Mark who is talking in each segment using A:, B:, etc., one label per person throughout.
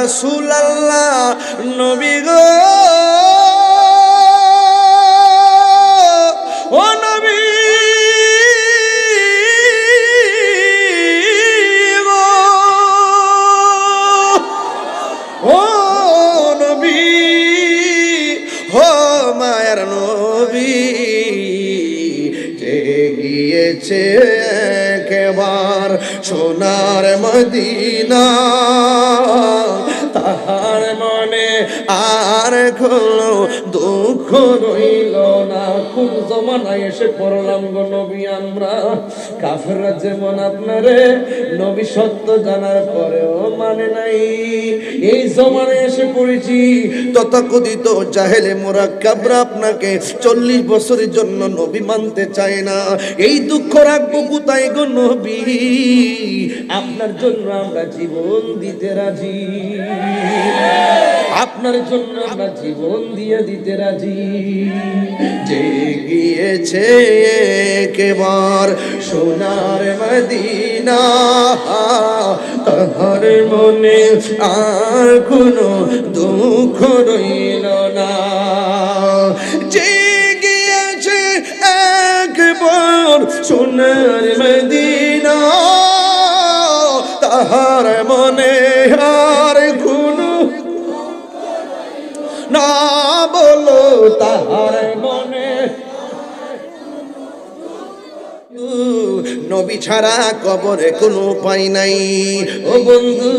A: রাসূলুল্লাহ নবী গো। ও নবী ও নবী হো মায়ার নবী যে গিয়েছে একবার সোনার মদিনা তাহার মনে আর কোনো দুঃখ রইল না। কোন জমানায় এসে পড়লাম গো নবী, আমরা কাফেররা যেমন আপনারে নবী সত্য জানার পরেও মানে নাই। এই জমানায় এসে পড়েছি, তথাকথিত জাহেলে মোরা কাবরা আপনাকে চল্লিশ বছরের জন্য নবী মানতে চায় না। এই দুঃখ রাখব কোথায় গো নবী? আপনার জন্য আমরা জীবন দিতে রাজি। আপনার জন্য আমরা জীবন দিয়ে দিতে রাজি। যে গিয়েছে কেবার সোনার মদিনা, তাহার মনে আর কোনো দুঃখ রইল না। যে গিয়েছে একবার সোনার মদিনা, তাহার মনে না বলো তাহার নবী ছাড়া কবরে কোনো উপায় নাই। ও বন্ধু,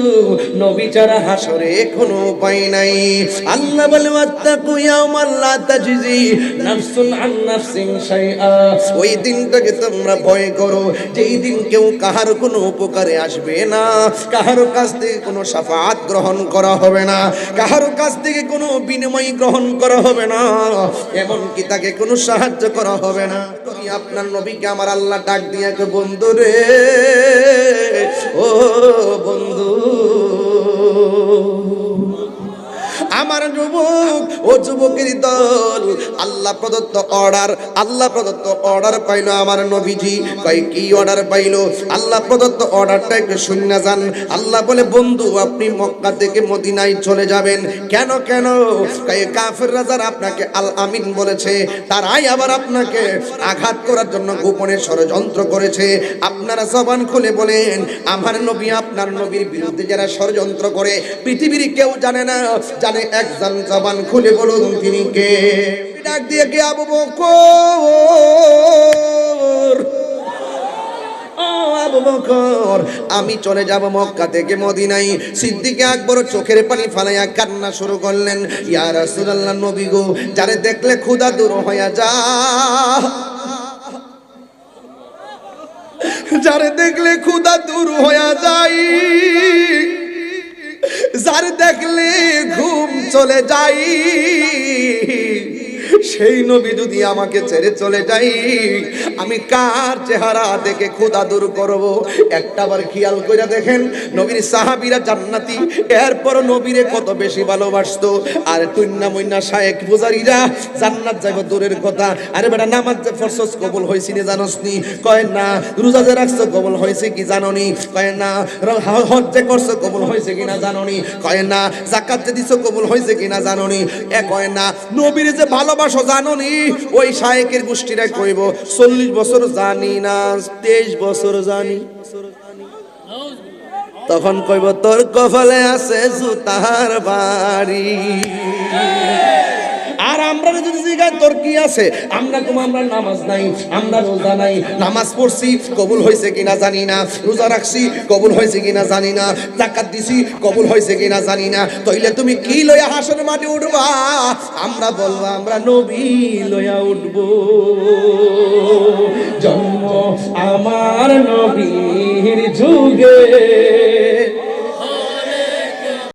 A: নবী ছাড়া হাসরে কোনো উপায় নাই। আল্লাহ বলে, ওয়াত্তাকু ইয়াওমাল লা তাজজি নাফসুন আন নাফসিন শাইআ। ওই দিনটাকে তোমরা ভয় করো। যেই দিন কেউ কাহার কোনো উপকারে আসবে না। কাহার কাছ থেকে কোনো সাফাত গ্রহণ করা হবে না। কাহার কাছ থেকে কোনো বিনিময় গ্রহণ করা হবে না। এমনকি তাকে কোনো সাহায্য করা হবে না। আপনার নবীকে আমার আল্লাহ ডাক দিয়ে বন্ধু রে ও বন্ধু আমার যুবক, ও যুবকের দল। আল্লাহ প্রদত্ত অর্ডার আল্লাহ প্রদত্ত অর্ডার পাইলো আমার নবীজি। কয়, কি অর্ডার পাইলো? আল্লাহ প্রদত্ত অর্ডারটা একটু শূন্য যান। আল্লাহ বলে, বন্ধু, আপনি মক্কা থেকে মদিনায় চলে যাবেন। কেন কেন? কয় কাফের রাজার আপনাকে আল আমিন বলেছে, তারাই আবার আপনাকে আঘাত করার জন্য গোপনে ষড়যন্ত্র করেছে। আপনারা জবান খুলে বলেন, আমার নবী, আপনার নবীর বিরুদ্ধে যারা ষড়যন্ত্র করে, পৃথিবীর কেউ জানে না, জানে একজন জবান খুলে বলুন তিনি কে? ডাক দিয়ে কে? আবু বকর। আমি চলে যাব মক্কা থেকে মদিনাই সিদ্দিকে আকবর চোখের পানি ফালাইয়া কান্না শুরু করলেন। ইয়া রাসূলুল্লাহ নবী গো, যারে দেখলে ক্ষুধা দূর হইয়া যা। যারে দেখলে ক্ষুধা দূর হইয়া যাই। যার দেখলে ঘুম চলে যাই সেই নবী যদি আমাকে ছেড়ে চলে যাই আমি কার চেহারা দেখে ক্ষুদা দূর করব? একটা বার খেয়াল করে দেখেন, নবীর সাহাবীরা জান্নাতি। এরপর নবীরে কত বেশি ভালোবাসতো। আর টুন্না মুন্না শায়েক পূজারীরা জান্নাত যাইব দূরের কথা। আরে বেটা, নামাজ যে ফরসস কবুল হয়েছি নি জানোস নি? কয় না, রোজা যে রাখছো কবুল হয়েছে কি কয় না, র- হ- হজ যে করছ কবুল হয়েছে কিনা জানোনি? কয় না জাকাত যে দিছো কবুল হয়েছে কিনা জানোনি? এ কয় না, নবীর যে ভালোবাসো জানোনি? ওই শায়েকের গোষ্ঠীরা কইব, চল্লিশ বছর জানি না, তেইশ বছর জানি। তখন কইব, তোর কপালে আছে জুতার বাড়ি। আর আমরা যদি জিগায় তোর কি আছে? আমরা কোন আমরা নামাজ নাই, আমরা রোজা নাই। নামাজ পড়ছি, কবুল হয়েছে কিনা জানি না। রোজা রাখছি, কবুল হয়েছে কিনা জানি না। জাকাত দিছি, কবুল হয়েছে কিনা জানি না। তইলে তুমি কি লইয়া হাসর মাটি উঠবা? আমরা বলব, আমরা নবী লইয়া উঠবো। জন্ম আমার নবী